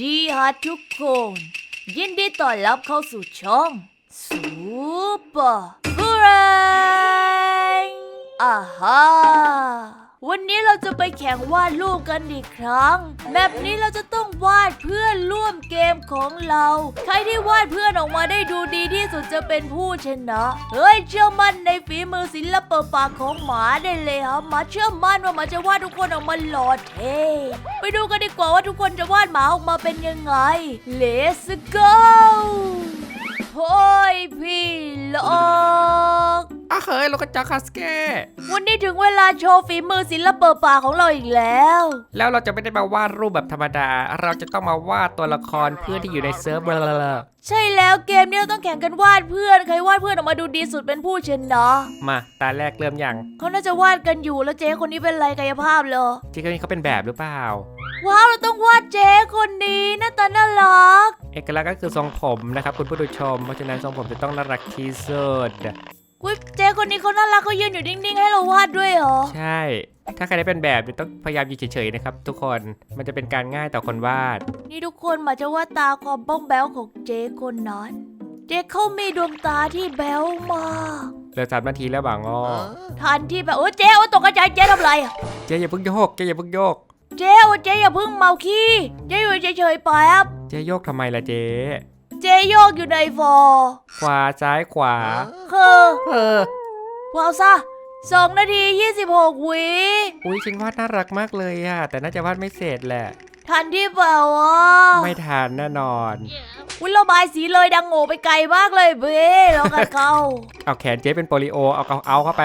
ดีฮะทุกคน ยินดีต้อนรับเข้าสู่ช่องซูเปอร์ฟรนอ่าฮา วันนี้เราจะไปแข่งวาดรูปกันอีกครั้ง แบบนี้เราจะต้องวาดเพื่อนร่วมเกมของเรา ใครที่วาดเพื่อนออกมาได้ดูดีที่สุดจะเป็นผู้ชนะ เฮ้ยเชื่อมั่นในฝีมือศิลปะปากของหมาได้เลยฮะหมาเชื่อมั่นว่าหมาจะวาดทุกคนออกมาหล่อเท่ไปดูกันดีกว่าว่าทุกคนจะวาดหมาออกมาเป็นยังไง Let's go โฮ้ยพี่ลอก อะเฮ้ยเราก็จักคัสเก้วันนี้ถึงเวลาโชว์ฝีมือศิลปะปากของเราอีกแล้ว แล้วเราจะไม่ได้มาวาดรูปแบบธรรมดา เราจะต้องมาวาดตัวละครเพื่อนที่อยู่ในเซิร์ฟเวอร์ใช่แล้วเกมนี้เราต้องแข่งกันวาดเพื่อนใครวาดเพื่อนออกมาดูดีสุดเป็นผู้ชนะมาตาแรกเริ่มยังเขาน่าจะวาดกันอยู่แล้วเจ๊คนนี้เป็นไรกายภาพเหรอที่เขาเขาเป็นแบบหรือเปล่าว้าวเราต้องวาดเจ๊คนนี้หน้าตาน่ารัก เอกลักษณ์ก็คือทรงผมนะครับคุณผู้ดูชม เพราะฉะนั้นทรงผมจะต้องน่ารักที่สุด อุ้ยเจ๊คนนี้เขาน่ารักเขายืนอยู่นิ่งๆ ให้เราวาดด้วยเหรอ ใช่ ถ้าใครได้เป็นแบบเนี่ยต้องพยายามยืนเฉยๆนะครับ ทุกคน มันจะเป็นการง่ายต่อคนวาด นี่ทุกคนมาจะวาดตาความบ้องแบ้วของเจ๊คนนั้น เจ๊เขามีดวงตาที่แบ้วมากเหลือสามนาทีแล้วบางอ้อทันที่แบบโอ้เจ๊โอ้ตกกระจายเจ๊ทำไรอะเจ๊อย่าเพิ่งโยกเจ๊อย่าเพิ่งโยก เจ๊โอ้เจ๊อย่าเพิ่งเมาขี้ เจ๊อยู่เฉยๆไปครับเจ๊โยกทำไมล่ะเจ๊ เจ๊โยกอยู่ในฟอร์ขวาซ้ายขวา คือเออ ว้าวซะสองนาทียี่สิบหกวิอุ้ยฉันวาดน่ารักมากเลยอะแต่น่าจะวาดไม่เสร็จแหละ ทันที่เปล่าวะไม่ทันแน่นอน อุ้ยระบายสีเลยดังโง่ไปไกลมากเลยเบ้แล้วกันเข้าเอาแขนเจ๊เป็นโปลิโอ เอาเอาเอาเข้าไป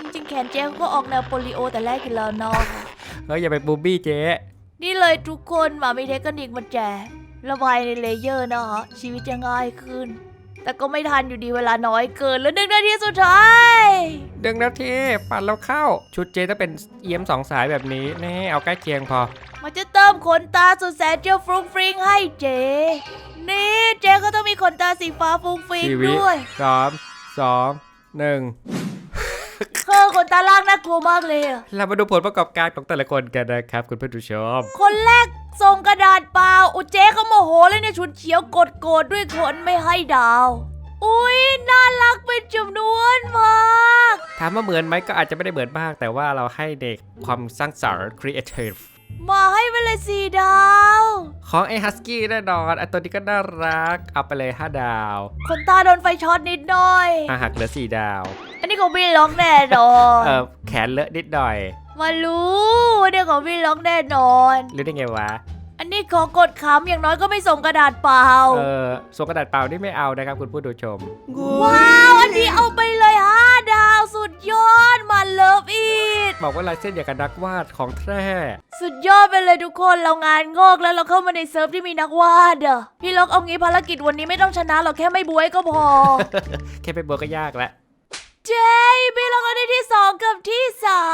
จริงๆแขนเจ๊เขาก็ออกแนวโปลิโอแต่แรกอยู่แล้วเนาะเฮ้ยอย่าไปบูบี้เจ๊นี่เลยทุกคนหมามีเทคนิคมาแจก ระบายในเลเยอร์นะฮะชีวิตจะง่ายขึ้น แต่ก็ไม่ทันอยู่ดีเวลาน้อยเกินแล้วหนึ่งนาทีสุดท้ายดึงนาทีปัดแล้วเข้าชุดเจ๊ต้องเป็นเอี้ยมสองสายแบบนี้แน่เอาใกล้เคียงพอ มันจะเติมขนตาสุดแสนเจียวฟรุ้งฟริ้งให้เจ๊นี่เจ๊ก็ต้องมีขนตาสีฟ้าฟรุ้งฟริ้งชีวิตด้วยสามสองหนึ่งเคอขนตาล่างน่ากลัวมากเลยอะเรามาดูผลประกอบการของแต่ละคนกันนะครับ คุณผู้ชม คนแรกส่งกระดาษเปล่า อุยเจ๊เขาโมโหเลยเนี่ยชุดเฉียวกดโกรธด้วยคนไม่ให้ดาว อุ้ยน่ารักเป็นจำนวนมาก ถามว่าเหมือนไหมก็อาจจะไม่ได้เหมือนมาก แต่ว่าเราให้เด็กความสร้างสรรค์ creative มาให้ไปเลยสี่ดาว ของไอ้ฮัสกี้แน่นอนไอ้ตัวนี้ก็น่ารัก เอาไปเลย 5 ดาวขนตาโดนไฟช็อตนิดหน่อย อาหักเหลือ 4 ดาว อันนี้ของพี่ล็อกแน่นอน เออแขนเลอะนิดหน่อย มารู้ว่าเนี่ยของพี่ล็อกแน่นอน รู้ได้ไงวะ อันนี้ขอกดขำอย่างน้อยก็ไม่ส่งกระดาษเปล่า เออส่วนกระดาษเปล่านี่ไม่เอานะครับคุณผู้ดูชม ว้าว อันนี้เอาไป ดยอดมาเลิฟอีทบอกว่าลายเส้นอย่างกับนักวาดของแท้ สุดยอดไปเลยทุกคนเรางานงอกแล้วเราเข้ามาในเซิร์ฟที่มีนักวาดอะพี่ล็อกเอางี้ภารกิจวันนี้ไม่ต้องชนะเราแค่ไม่บวยก็พอ แค่ไปบัวก็ยากแล้วเจ๊พี่ล็อกเอาได้ที่สองกับที่สา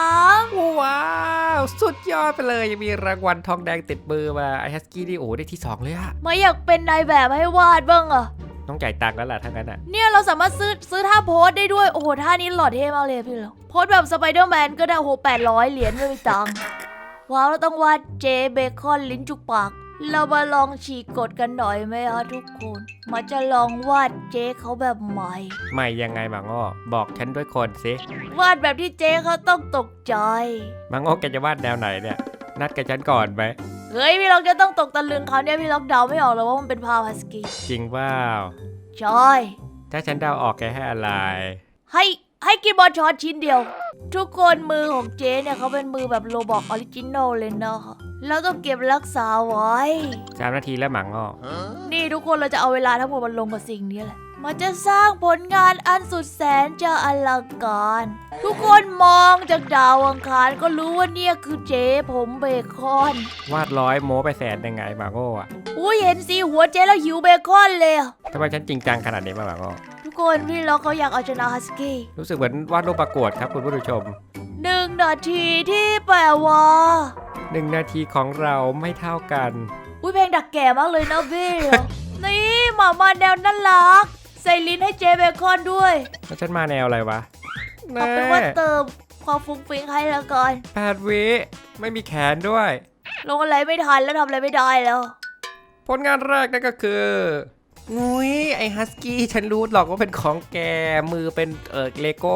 มว้าวสุดยอดไปเลยยังมีรางวัลทองแดงติดมือมาไอ้ฮัสกี้นี่โอ้โหได้ที่2เลยอะไม่อยากเป็นนายแบบให้วาดบ้างอะ ต้องจ่ายตังค์แล้วล่ะทั้งนั้นอะเนี่ยเราสามารถซื้อซื้อท่าโพสได้ด้วย โอ้โหท่านี้หล่อเท่มากเลยพี่ล็อกโพสแบบสไปเดอร์แมนก็ได้โอ้โหแปดร้อยเหรียญไม่มีตังค์ว้าวเราต้องวาดเจเบคอนลิ้นจุกปาก เรามาลองฉีกกฎกันหน่อยไหมคะทุกคน มาจะลองวาดเจ๊เขาแบบใหม่ ใหม่ยังไงหมาง้อบอกฉันด้วยคนสิวาดแบบที่เจ๊เขาต้องตกใจหมาง้อแกจะวาดแนวไหนเนี่ย นัดกับฉันก่อนไหม เฮ้ยพี่ล็อกจะต้องตกตะลึงเขาวเนี่ยพี่ล็อกเดาไม่ออกเลยว่ามันเป็นพาวฮัสกี้จริงเปล่าใช่ถ้าฉันเดาออกแกให้อะไร ให้ให้กินบอลช็อตชิ้นเดียว ทุกคนมือของเจ๊เนี่ยเขาเป็นมือแบบโลบอกออริจินอลเลยนะคะแล้วต้องเก็บรักษาไว้ สามนาทีแล้วหมาง้อนี่ทุกคนเราจะเอาเวลาทั้งหมดมาลงกับสิ่งนี้แหละ มันจะสร้างผลงานอันสุดแสนจะอลังการ ทุกคนมองจากดาวอังคารก็รู้ว่าเนี่ยคือเจ๊ผมเบคอน วาดร้อยโม้ไปแสนยังไงหมาง้ออะอุ้ยเห็นสีหัวเจ๊แล้วหิวเบคอนเลยอะทำไมฉันจริงจังขนาดนี้มาหมาง้อทุกคนพี่ล็อกเขาอยากเอาชนะฮัสกี้รู้สึกเหมือนวาดรูปประกวดครับคุณผู้ชมหนึ่งนาทีที่แปลว่าหนึ่งนาทีของเราไม่เท่ากัน อุ้ยเพลงดักแก่มากเลยนะพี่ นี่หมามาแนวน่ารัก ใส่ลิ้นให้เจเบคอนด้วยแล้วฉันมาแนวอะไรวะเอาเป็นว่าเติมความฟุ้งฟิ้งให้แล้วกันแปดวิไม่มีแขนด้วย ลงอะไรไม่ทันแล้วทำอะไรไม่ได้แล้ว ผลงานแรกนั่นก็คืออุ้ยไอฮัสกี้ฉันรู้หรอกว่าเป็นของแกมือเป็นเออเลโก้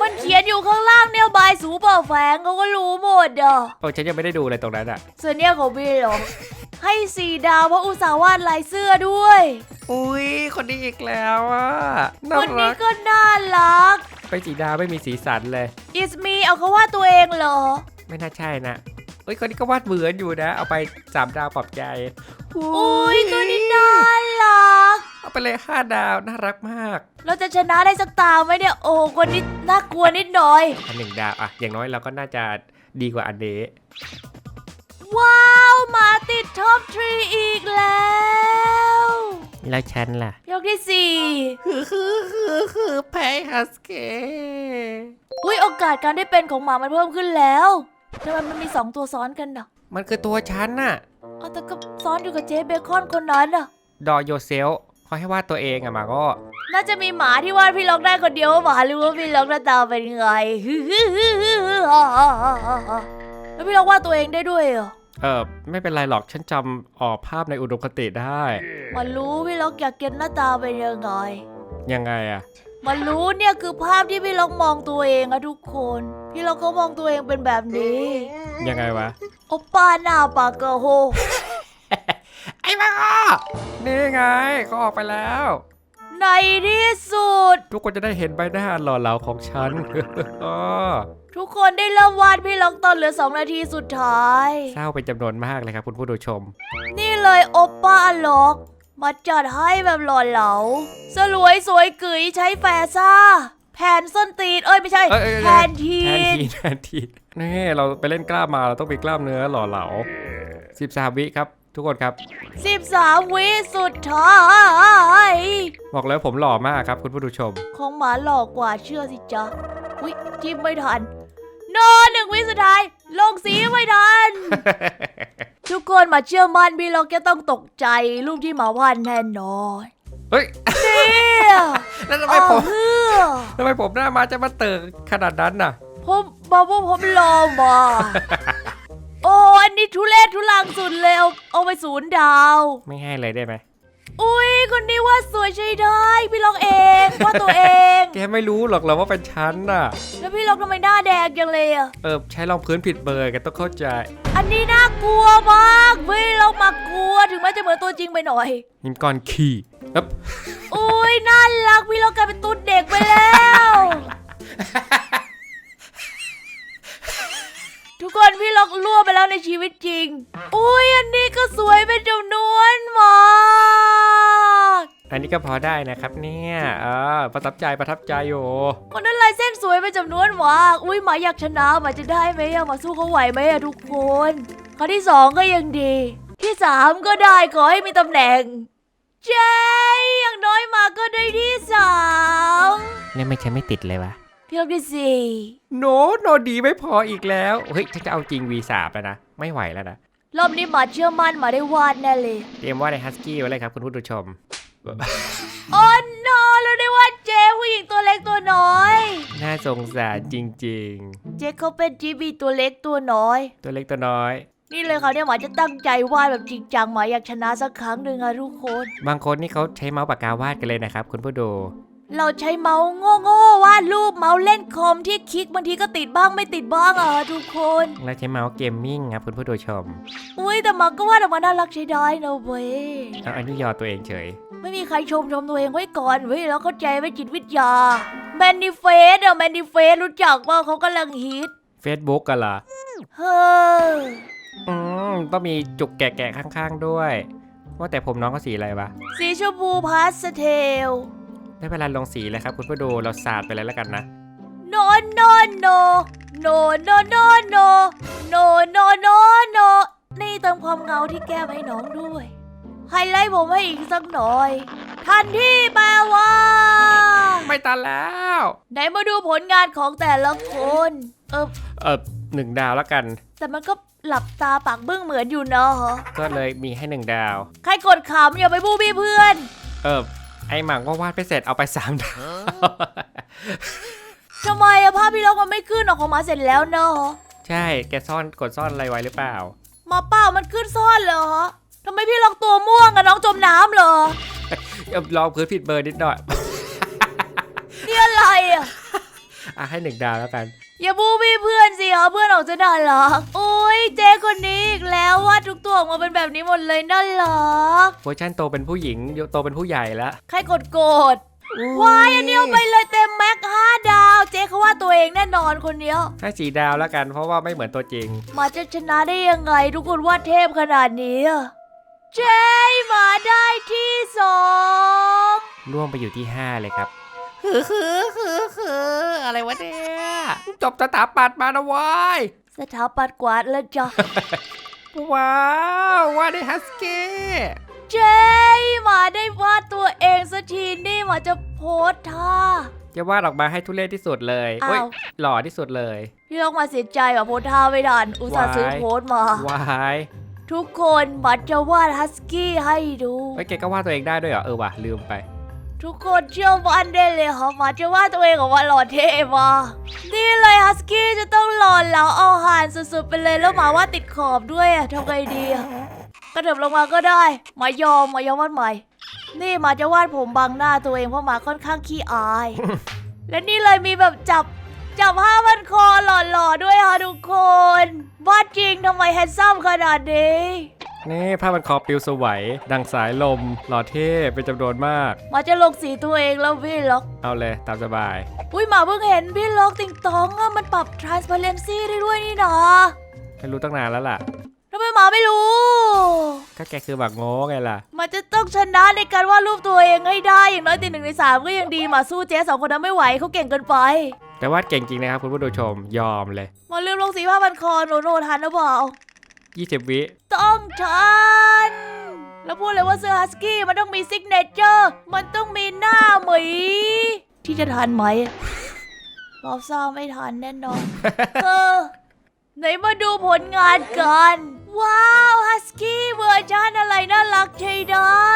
มันเขียนอยู่ข้างล่างเนี่ยบายสูเปอร์แฟงเขาก็รู้หมดอะโอ้ฉันยังไม่ได้ดูเลยตรงนั้นอะส่วนเนี่ยของพี่หรอให้สี่ดาวเพราะอุตส่าห์วาดลายเสื้อด้วย อุ้ยคนนี้อีกแล้วอะน่าคนนี้รักก็น่ารัก ไปสีดาวไม่มีสีสันเลย It's me เอาเขาว่าตัวเองเหรอ ไม่น่าใช่นะเอ้ยคนนี้ก็วาดเหมือนอยู่นะ เอาไปสามดาวปลอบใจอุ้ยตัวนี้น่ารัก เอาไปเลยห้าดาวน่ารักมากเราจะชนะได้สักตาไหมเนี่ย โอ้คนนี้น่ากลัวนิดหน่อย อันหนึ่งดาวอะอย่างน้อยเราก็น่าจะดีกว่าอันนี้ว้าวหมาติดท็อปทรีอีกแล้ว แล้วฉันล่ะ ยกที่สี่คือคือคือคือแพ้ฮัสเกอุ้ยโอกาสการได้เป็นของหมามันเพิ่มขึ้นแล้วทำไมมันมีสองตัวซ้อนกันน่ะมันคือตัวฉันน่ะเอาแต่ก็ซ้อนอยู่กับเจ๊เบคอนคนนั้นน่ะ ดอโยเซลเขาให้วาดตัวเองอะมาก็ น่าจะมีหมาที่วาดพี่ล็อกได้คนเดียวว่าหมารู้ว่าพี่ล็อกหน้าตาเป็นไง แล้วพี่ล็อกวาดตัวเองได้ด้วยเหรอ เออไม่เป็นไรหรอกฉันจำออกภาพในอุดมคติได้ มันรู้พี่ล็อกอยากเก็นหน้าตาเป็นยังไง ยังไงอะมันรู้เนี่ยคือภาพที่พี่ล็อกมองตัวเองอะทุกคน พี่ล็อกเขามองตัวเองเป็นแบบนี้ยังไงวะโอปป้าหน้าปากกะโฮ ไอ้มาก็นี่ไงเขาออกไปแล้ว ในที่สุด ทุกคนจะได้เห็นใบหน้าหล่อเหลาของฉันอ้อ ทุกคนได้เริ่มวาดพี่ล็อกตอนเหลือ 2 นาทีสุดท้าย เศร้าเป็นจำนวนมากเลยครับคุณผู้ดูชม นี่เลยโอปป้าล็อก มาจัดให้แบบหล่อเหลา สลวยสวยกึ๋ยใช้แฟซ่า แผ่นส้นตีน เอ้ยไม่ใช่ เอ้ยเอ้ยเอ้ย แผ่นทีแทนน ทีแทนทีนี่เราไปเล่นกล้ามมาเราต้องมีกล้ามเนื้อหล่อเหลา13วิครับ ทุกคนครับ 13 วิสุดท้าย บอกแล้วผมหล่อมากครับคุณผู้ดูชม ของหมาหลอกกว่าเชื่อสิจ๊ะวิจิ้มไม่ทัน โนหนึ่งวิสุดท้าย ลงสีไม่ทัน ทุกคนมาเชื่อมั่นพี่ล็อกจะต้องตกใจ รูปที่หมาวาดแน่นอนเฮ้ยเนี่ยแล้วทำไมผมเพื่อทำไมผมหน้ามาจะมาเติร์ขนาดนั้นน่ะ ผมบอกว่าผมรอมาโอ้อันนี้ทุเรศทุลังสุดเลยเอาเอาไปศูนย์ดาว ไม่ให้เลยได้ไหม อุ้ยคนนี้ว่าสวยใช้ได้ พี่ล็อกเองว่าตัวเอง แกไม่รู้หรอกเหราว่าเป็นฉันน่ะ แล้วพี่ล็อกทำไมหน้าแดงจังเลยอะเออใช้รองพื้นผิดเบอร์แกต้องเข้าใจ อันนี้น่ากลัวมากพี่ล็อกมากลัวถึงแม้จะเหมือนตัวจริงไปหน่อย หินก้อนขี้เอ๊บอุ้ยน่ารักพี่ล็อกกลายเป็นตุ๊ดเด็กไปแล้ว ทุกคนพี่ล็อกล่วไปแล้วในชีวิตจริง อุ้ยอันนี้ก็สวยเป็นจำนวนมาก อันนี้ก็พอได้นะครับ เนี่ยเออประทับใจประทับใจอยู่คนนั้นลายเส้นสวยเป็นจำนวนมากอุ้ยหมาอยากชนะหมาจะได้ไหมอะหมาสู้เขาไหวไหมอะทุกคนข้อที่สองก็ยังดี ที่สามก็ได้ขอให้มีตำแหน่งเจ๊อย่างน้อยหมาก็ได้ที่สามนี่ไม่ใช่ไม่ติดเลยวะพี่ล็อกที่สี่โนโนดีไม่พออีกแล้วเฮ้ยฉันจะเอาจริง V3 แล้วนะไม่ไหวแล้วนะรอบนี้หมาเชื่อมั่นหมาได้วาดแน่เลย เตรียมว่าในฮัสกี้ไว้เลยครับคุณผู้ดูชม โอ้โนเราได้วาดเจ๊ผู้หญิงตัวเล็กตัวน้อย น่าสงสารจริงเจ๊เขาเป็นจีบีตัวเล็กตัวน้อย ๆ ตัวเล็กตัวน้อย นี่เลยค่ะเนี่ยหมาจะตั้งใจวาดแบบจริงจังหมาอยากชนะสักครั้งหนึ่งอะทุกคน บางคนนี่เขาใช้เมาส์ปากกาวาดกันเลยนะครับ คุณผู้ดู เราใช้เมาส์โง่ๆวาดรูปเมาส์เล่นคอมที่คลิกบางทีก็ติดบ้างไม่ติดบ้างอะทุกคน แล้วใช้เมาส์เกมมิ่งครับคุณผู้ดูชม อุ้ยแต่หมาก็วาดออกมาน่ารักใช้ได้นะเว้ยเอาอันนี้ยอตัวเองเฉย ไม่มีใครชมชมตัวเองไว้ก่อนเว้ยแล้วเข้าใจไว้จิตวิทยาแมนนิเฟสอะแมนนิเฟสรู้จักว่าเขากำลังฮิต Facebook กันเหรอเฮ้ออืมต้องมีจุกแกะๆข้างๆด้วย ว่าแต่ผมน้องก็สีอะไรวะสีชมพูพาสเทล ได้เวลาลงสีแล้วครับคุณผู้ดูเราสาดไปเลยแล้วกันนะโนโนโนโนโนโนโนโนโนโนโนนี่เติมความเงาที่แก้มให้น้องด้วย ไฮไลท์ผมให้อีกสักหน่อย ทันที่แปลว่า ไม่ตันแล้ว ไหนมาดูผลงานของแต่ละคน เออเออหนึ่งดาวแล้วกัน แต่มันก็หลับตาปากบึ้งเหมือนอยู่เนาะก็เลยมีให้หนึ่งดาว ใครกดขำอย่าไปบูบี้เพื่อน เออ ไอหมังก็วาดไปเสร็จเอาไปสามดาวทำไมอะภาพพี่ล็อกมันไม่ขึ้นออกของหมาเสร็จแล้วเนาะใช่แกซ่อนกดซ่อนอะไรไว้หรือเปล่าหมาเปล่ามันขึ้นซ่อนเหรอทำไมพี่ล็อกตัวม่วงอะน้องจมน้ำเหรอลองพื้นผิดเบอร์นิดหน่อยนี่อะไรอะอะให้หนึ่งดาวแล้วกัน อย่าบูบี้เพื่อนสิคะเพื่อนออกจะน่ารักโอ้ยเจ๊คนนี้อีกแล้ววาดทุกตัวออกมาเป็นแบบนี้หมดเลยน่ารักเวอร์ชันโตเป็นผู้หญิงโตเป็นผู้ใหญ่แล้วใครกดโกรธวายอันนี้เอาไปเลยเต็มแม็กห้าดาว เจ๊เขาว่าตัวเองแน่นอนคนเนี้ยให้สีดาวแล้วกันเพราะว่าไม่เหมือนตัวจริง มาจะชนะได้ยังไงทุกคนวาดเทพขนาดนี้อะเจ๊มาได้ที่สองร่วงไปอยู่ที่5เลยครับ คือคือคือคืออะไรวะเนี่ย จบสถาปัตย์มานะเว้ยสถาปัตย์กวาดแล้วจ้ะว้าวว่าได้ฮัสกี้เจ๊มาได้วาดตัวเองสักทีนี่มาจะโพสท่าจะวาดออกมาให้ทุเรศที่สุดเลยอ้าวเว้ยหล่อที่สุดเลยพี่ต้องมาเสียใจว่าโพสท่าไม่ทันอุตส่าห์ซื้อวายโพสมาวายทุกคนบัตจะวาดฮัสกี้ให้ดูเฮ้ยแกก็วาดตัวเองได้ด้วยเหรอ เออว่ะลืมไป ทุกคนเชื่อมันได้เลยค่ะมาจะวาดตัวเองออกมาหล่อเท่มากนี่เลยฮัสกี้จะต้องหล่อเหลาเอาหานสุดๆไปเลยแล้วหมาว่าดติดขอบด้วยอะทำไงดีอะกระเถิบลงมาก็ได้หมายอมหมายอมวาดใหม่ นี่หมาจะวาดผมบังหน้าตัวเองเพราะหมาค่อนข้างขี้อาย และนี่เลยมีแบบจับจับผ้าพันคอหล่อๆด้วยค่ะทุกคนวาดจริงทำไมแฮนซัมขนาดนี้ นี่ผ้ามันคอปลิวสวัยดังสายลม หล่อเท่เป็นจำนวนมากหมาจะลงสีตัวเองแล้วพี่ล็อก เอาเลยตามสบาย อุ้ยหมาเพิ่งเห็นพี่ล็อกติงตองอะมันปรับ transparency ได้ด้วยนี่นะให้รู้ตั้งนานแล้วล่ะทำไมหมาไม่รู้ ก็แกคือบักโง่ไงล่ะหมาจะต้องชนะในการวาดรูปตัวเองให้ได้อย่างน้อยติดหนึ่งในสามก็ยังดีหมาสู้เจ๊สองคนนั้นไม่ไหวเขาเก่งเกินไปแต่วาดเก่งจริงนะครับคุณผู้ชมยอมเลยหมาลืมลงสีผ้าพันคอโนโนทันหรือเปล่า 20 วิต้องทันแล้วพูดเลยว่าเสื้อฮัสกี้มันต้องมีซิกเนเจอร์มันต้องมีหน้าหมีที่จะทันไหมบอบซ่าไม่ทันแน่นอนเออไหนมาดูผลงานกัน ว้าวฮัสกี้เวอร์ชันอะไรน่ารักใช้ได้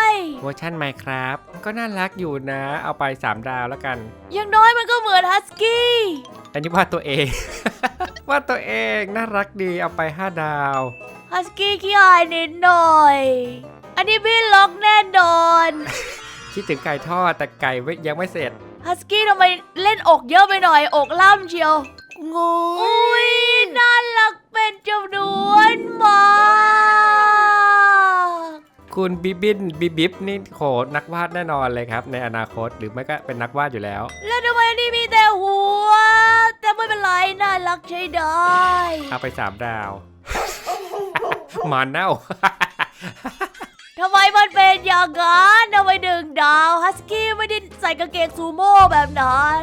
เวอร์ชันไมครับ ก็น่ารักอยู่นะ เอาไป 3 ดาวแล้วกันอย่างน้อยมันก็เหมือนฮัสกี้อันนี้วาดตัวเอง วาดตัวเองน่ารักดีเอาไป 5 ดาวฮัสกี้ขี้อายนิดหน่อย อันนี้พี่ล็อกแน่นอนคิดถึงไก่ทอดแต่ไก่ไม่ยังไม่เสร็จฮัสกี้ทำไมเล่นอกเยอะไปหน่อย อกล่ำเชียวงูอุ้ยน่ารักเป็นจำนวนมากคุณบิบินบิบิบนี่โหนักวาดแน่นอนเลยครับ ในอนาคตหรือไม่ก็เป็นนักวาดอยู่แล้ว แล้วทำไมนี่มีแต่หัว แต่ไม่เป็นไรน่ารักใช้ได้ เอาไป3ดาวหมาเน่า ทำไมมันเป็นอย่างนั้นทำไมดึงดาวฮัสกี้ไม่ได้ใส่กางเกงซูโม่แบบนั้น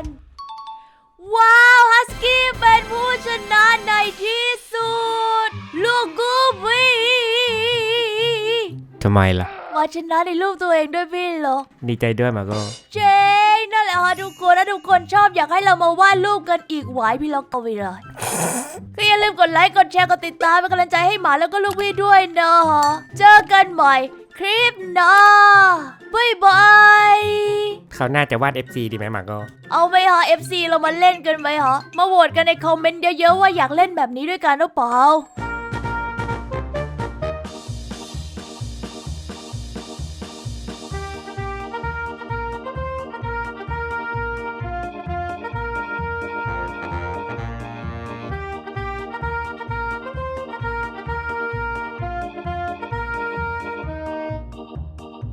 ว้าวฮัสกี้เป็นผู้ชนะในที่สุด ลูกกูบีทำไมล่ะ มาชนะในรูปตัวเองด้วยพี่เหรอ ดีใจด้วยมาโก็ เจ๊ นั่นแหละค่ะทุกคนถ้าทุกคนชอบอยากให้เรามาวาดรูปกันอีกไว้พี่ล็อกเอาไปเลยก็อย่าลืมกดไลค์กดแชร์กดติดตามเป็นกำลังใจให้หมาแล้วก็ลูกพี่ด้วยนะเจอกันใหม่คลิปหน้าบ๊ายบายเขาน่าจะวาด FC ดีไหมมาโก็เอาไหมฮะ FC เรามาเล่นกันไหมฮะมาโหวตกันในคอมเมนต์เยอะๆว่าอยากเล่นแบบนี้ด้วยกันหรือเปล่า